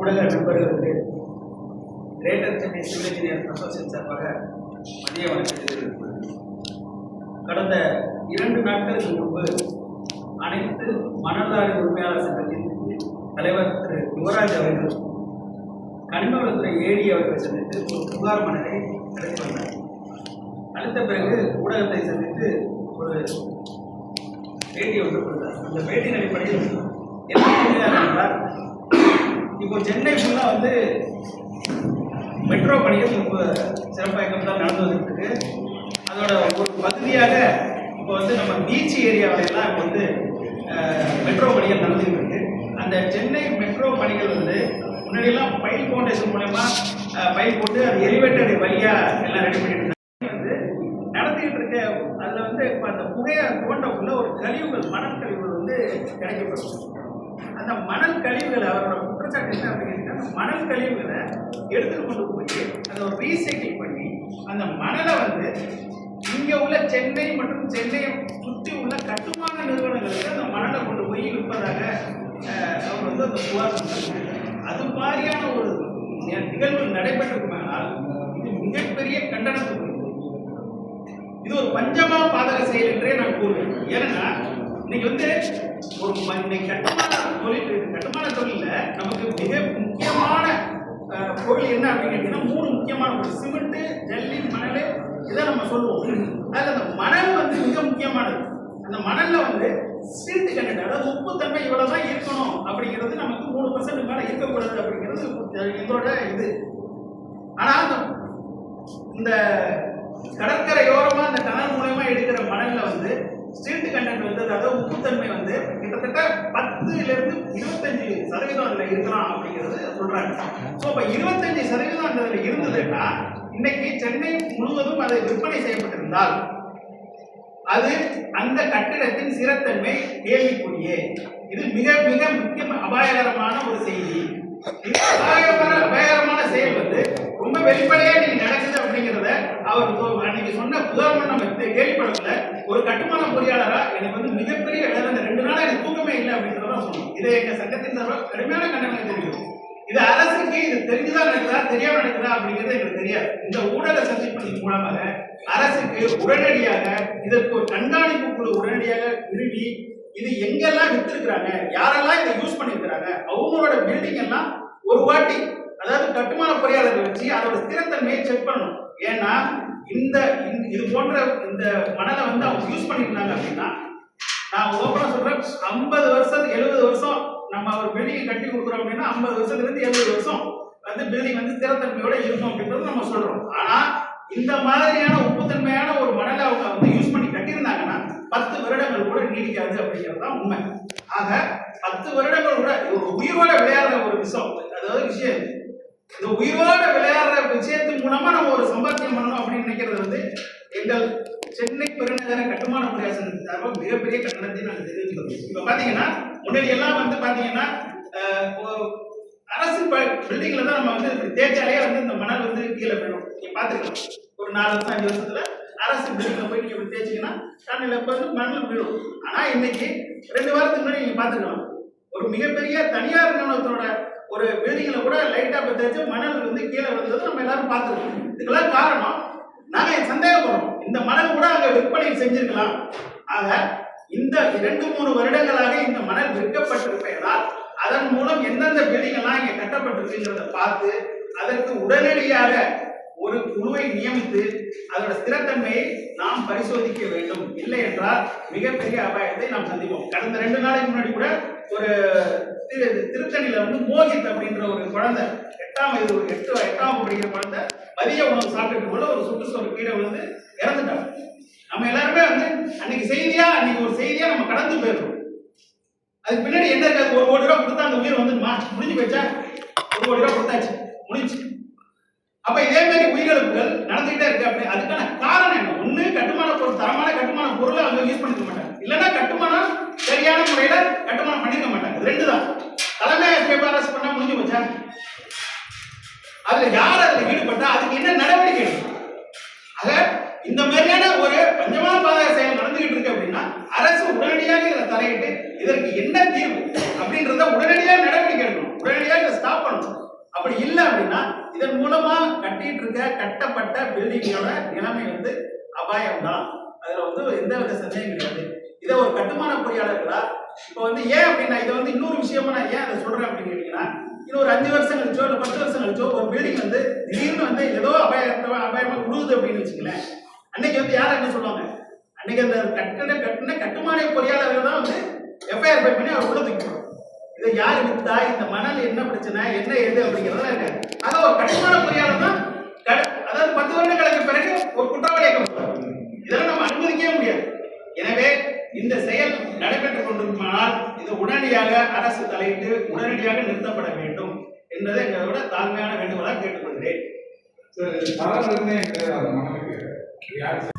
ஊடக நண்பர்களுக்கு greater Chennai civil engineer association சார்பாக மதிய வணக்கம் கடந்த இரண்டு நாட்களுக்கு முன்பு அனைத்து மணலாரி உரிமையாளர் சங்கத்தின் தலைவர் திரு யுவராஜ் அவர்கள் கனிமவளத்துறை ஏடி அவர்களை சந்தித்து ஒரு புகார் மனதை அளித்து வந்தார் பிறகு ஊடகத்தை சந்தித்து ஒரு பேட்டி ஒன்று கொடுத்தார். அந்த பேட்டியின் அடிப்படையில் என்ன என்றால் இப்போ சென்னை ஃபுல்லாக வந்து மெட்ரோ பணிகள் ரொம்ப சிறப்பாக தான் நடந்து வந்துருக்கு அதோட ஒரு பகுதியாக இப்போ வந்து நம்ம பீச் ஏரியாவிலலாம் இப்போ வந்து மெட்ரோ பணிகள் நடந்துகிட்டு இருக்கு அந்த சென்னை மெட்ரோ பணிகள் வந்து முன்னாடியெல்லாம் பைல் ஃபவுண்டேஷன் மூலயமா பைல் போட்டு அது எலிவேட்டர் வழியாக எல்லாம் ரெடி பண்ணிட்டு இருந்தாங்க. வந்து நடத்திக்கிட்டு இருக்க அதில் வந்து இப்போ அந்த புகையை தோண்டக்குள்ள ஒரு கழிவுகள் மணல் கழிவுகள் வந்து கிடைக்கப்படும். அந்த மணல் கழிவுகள் அவரோட குற்றச்சாட்டு என்ன அப்படின்னா அந்த மணல் கழிவுகளை எடுத்துட்டு கொண்டு போய் அதை ஒரு ரீசைக்கிள் பண்ணி அந்த மணலை வந்து இங்க உள்ள சென்னை மற்றும் சென்னையை சுற்றி உள்ள கட்டுமான நிறுவனங்களுக்கு அந்த மணலை கொண்டு போய் விற்பதாக அவர் வந்து அந்த புகார் அது மாதிரியான ஒரு நிகழ்வு நடைபெற்றிருக்குமானால் இது மிகப்பெரிய கண்டனத்துக்கு இது ஒரு பஞ்சமா பாதக செயல் என்றே நான் கூறுவேன். ஏன்னா இன்னைக்கு வந்து ஒரு இன்னைக்கு கட்டுமான தொழில் கட்டுமான தொழில நமக்கு அஹ், என்ன அப்படின்னு கேட்டிங்கன்னா மூணு முக்கியமான ஒரு சிமெண்ட்டு ஜல்லி மணல் இதை நம்ம சொல்லுவோம். அதில் அந்த மணல் வந்து மிக முக்கியமானது. அந்த மணல்ல வந்து சில்ட் கண்டென்ட் அதாவது உப்புத்தன்மை இவ்வளவுதான் இருக்கணும் அப்படிங்கிறது நமக்கு மூணு பர்சன்ட் மேல இருக்கக்கூடாது அப்படிங்கிறது எங்களோட இது. ஆனா அந்த இந்த கடற்கரையோரமாக அந்த கணல் மூலயமா எடுக்கிற மணலில் வந்து ஸ்டில்ட் கண்டென்ட் வந்து அதாவது உப்புத்தன்மை வந்து கிட்டத்தட்ட பத்துல இருந்து இருபத்தஞ்சு சதவீதம் இதில் இருக்கலாம் அப்படிங்கிறது சொல்றாங்க. ஸோ இப்போ இருபத்தஞ்சு சதவீதம் அந்த இருந்ததுன்னா இன்னைக்கு சென்னை முழுவதும் அதை விற்பனை செய்யப்பட்டிருந்தால் அது அந்த கட்டிடத்தின் சிறத்தன்மை கேள்விக்குரிய இது மிக மிக முக்கிய அபாயகரமான ஒரு செய்தி. இந்த அபாயகர அபாயகரமான செயல் வந்து ரொம்ப வெளிப்படையா நீங்க நடக்குது அப்படிங்கிறத அவர் அன்னைக்கு சொன்ன உதாரணம் நம்ம தெ- கேள்விப்படல ஒரு கட்டுமான பொறியாளரா எனக்கு வந்து மிகப்பெரிய வேலை இந்த ரெண்டு நாளா எனக்கு தூக்கமே இல்லை அப்படிங்கிறத சொன்னோம் இதை எங்க சங்கத்தின் சார்பாக கடுமையான கண்டனம் தெரியும் இது அரசுக்கு இது தெரிஞ்சுதான் நடக்குதா தெரியாம நடக்குதா அப்படிங்கிறது எங்களுக்கு தெரியாது. இந்த ஊடக சந்திப்பின் மூலமாக அரசுக்கு உடனடியாக இதற்கு ஒரு கண்காணிப்பு குழு உடனடியாக நிறுவி இது எங்கெல்லாம் வித்திருக்கிறாங்க யாரெல்லாம் இதை யூஸ் பண்ணிருக்கிறாங்க அவங்களோட பில்டிங் எல்லாம் ஒரு வாட்டி அதாவது கட்டுமான பொறியாளர்கள் வச்சு அதோட ஸ்திரத்தன்மையை செக் பண்ணணும். ஏன்னா இந்த இந்த- இது போன்ற இந்த மணலை வந்து அவங்க யூஸ் பண்ணியிருந்தாங்க அப்படின்னா நான் ஓப்பனா சொல்றேன். ஐம்பது வருஷம் எழுபது வருஷம் நம்ம ஒரு பில்டிங் கட்டி கொடுக்குறோம் அப்படின்னா ஐம்பது வருஷத்துல இருந்து எழுபது வருஷம் வந்து பில்டிங் வந்து ஸ்திரத்தன்மையோட இருக்கும் அப்படின்றது நம்ம சொல்றோம். ஆனா இந்த மாதிரியான உப்புத்தன்மையான ஒரு மணலை அவங்க வந்து யூஸ் பண்ணி கட்டியிருந்தாங்கன்னா பத்து வருடங்கள் கூட நீடிக்காது அப்படிங்கிறது தான் உண்மை. ஆக பத்து வருடங்கள் கூட ஒரு உயிரோட விளையாடுற ஒரு விஷயம். அதாவது விஷயம் இந்த உயிரோட விளையாடுற விஷயத்தின் மூலமா நம்ம ஒரு சம்பாத்தியம் பண்ணணும் அப்படின்னு நினைக்கிறது வந்து எங்கள் சென்னை பெருநகர கட்டுமான பிரயாசனத்தின் சார்பாக மிகப்பெரிய கட்டணத்தை நாங்கள் தெரிவிக்கிறோம் இப்போ பார்த்தீங்கன்னா முன்னாடி எல்லாம் வந்து பார்த்தீங்கன்னா அரசு பில்டிங்ல தான் நம்ம வந்து இப்படி தேய்ச்சாலே வந்து இந்த மணல் வந்து கீழே விழும். நீங்க பாத்துக்கலாம். ஒரு நாலு வருஷம் அஞ்சு வருஷத்துல அரசு பில்டிங்ல போய் நீங்க இப்படி தேய்ச்சிங்கன்னா தண்ணில இப்ப வந்து மணல் விழும். ஆனா இன்னைக்கு ரெண்டு வாரத்துக்கு முன்னாடி நீங்க பாத்துக்கலாம். ஒரு மிகப்பெரிய தனியார் நிறுவனத்தோட ஒரு பில்டிங்ல கூட லைட்டா தேய்ச்சி மணல் வந்து கீழே விழுந்தது நம்ம எல்லாரும் பார்த்துருக்கோம் இதுக்கெல்லாம் காரணம் நாங்க சந்தேகப்படுறோம். இந்த மணல் கூட அங்க விற்பனை செஞ்சிருக்கலாம். ஆக இந்த இரண்டு மூணு வருடங்களாக இந்த மணல் விற்கப்பட்டிருப்பதால் அதன் மூலம் எந்தெந்த பில்டிங் இங்கே இங்க கட்டப்பட்டிருக்குங்கிறத பார்த்து அதற்கு உடனடியாக ஒரு குழுவை நியமித்து அதோட ஸ்திரத்தன்மையை நாம் பரிசோதிக்க வேண்டும். இல்லை என்றால் மிகப்பெரிய அபாயத்தை நாம் சந்திப்போம். கடந்த ரெண்டு நாளைக்கு முன்னாடி கூட ஒரு திரு திருத்தணியில வந்து மோகித் அப்படின்ற ஒரு குழந்தை எட்டாம் வயது ஒரு எட்டு எட்டாம் படிக்கிற குழந்தை மதிய உணவு சாப்பிட்டு கூட ஒரு சுற்றுச்சூழல் கீழே விழுந்து இறந்துட்டாங்க. நம்ம எல்லாருமே வந்து அன்னைக்கு செய்தியா அன்னைக்கு ஒரு செய்தியா நம்ம கடந்து போயிடுறோம். அதுக்கு பின்னாடி என்ன இருக்காது ஒரு கோடி ரூபா கொடுத்தா அந்த உயிர் வந்துடுமா முடிஞ்சு போச்சா? ஒரு கோடி ரூபா கொடுத்தாச்சு. முடிஞ்சு. அப்ப இதே மாதிரி உயிரிழப்புகள் நடந்துகிட்டே இருக்கு. அப்படி அதுக்கான காரணம் என்ன? ஒண்ணு கட்டுமான பொருள் தரமான கட்டுமான பொருளை அவங்க யூஸ் பண்ணிக்க மாட்டாங்க. இல்லைன்னா கட்டுமானம் சரியான முறையில கட்டுமானம் பண்ணிக்க மாட்டாங்க. ரெண்டு தான். தலைமை ஆசிரியர் பண்ணா முடிஞ்சு போச்சா? அதுல யார் அதுல ஈடுபட்டா? அதுக்கு என்ன நடவடிக்கை அதை ஆக இந்த மாதிரியான ஒரு பஞ்சமா பாதக செயல் நடந்துகிட்டு இருக்கு அப்படின்னா அரசு உடனடியாக இதில் தலையிட்டு இதற்கு என்ன தீர்வு அப்படின்றத உடனடியாக நடவடிக்கை எடுக்கணும். உடனடியாக இதை ஸ்டாப் பண்ணணும். அப்படி இல்லை அப்படின்னா இதன் மூலமா கட்டிட்டு இருக்க கட்டப்பட்ட பில்டிங்கோட நிலைமை வந்து அபாயம் தான் அதுல வந்து எந்த வித சந்தேகம் கிடையாது. இதை ஒரு கட்டுமான பொறியாளர்களா இப்போ வந்து ஏன் அப்படின்னா இதை வந்து இன்னொரு விஷயமா நான் ஏன் அதை சொல்றேன் அப்படின்னு கேட்டீங்கன்னா இது ஒரு அஞ்சு வருஷம் கழிச்சோ இல்லை பத்து வருஷம் கழிச்சோ ஒரு பில்டிங் வந்து திடீர்னு வந்து ஏதோ அபாயத்தை அபாயமா விழுகுது அப்படின்னு வச்சுக்கலேன் அன்னைக்கு வந்து யார் என்ன சொல்லுவாங்க? அன்னைக்கு அந்த கட்டட கட்டின கட்டுமான பொறியாளர்கள் தான் வந்து எஃப்ஐஆர் ஃபைல் பண்ணி அவர் உள்ள இதை யார் வித்தா இந்த மணல் என்ன பிரச்சனை என்ன எது அப்படிங்கிறதெல்லாம் இருக்காது. அதை ஒரு கட்டுமான பொறியாளர் தான் அதாவது பத்து வருடங்களுக்கு பிறகு ஒரு குற்றவாளியாக்கப்படுவார் இதெல்லாம் நம்ம அனுமதிக்கவே முடியாது. எனவே இந்த செயல் நடைபெற்றுக் கொண்டிருக்குமானால் இது உடனடியாக அரசு தலையிட்டு உடனடியாக நிறுத்தப்பட வேண்டும் என்பதை எங்களோட தாழ்மையான வேண்டுகோளாக கேட்டுக்கொள்கிறேன். Yeah.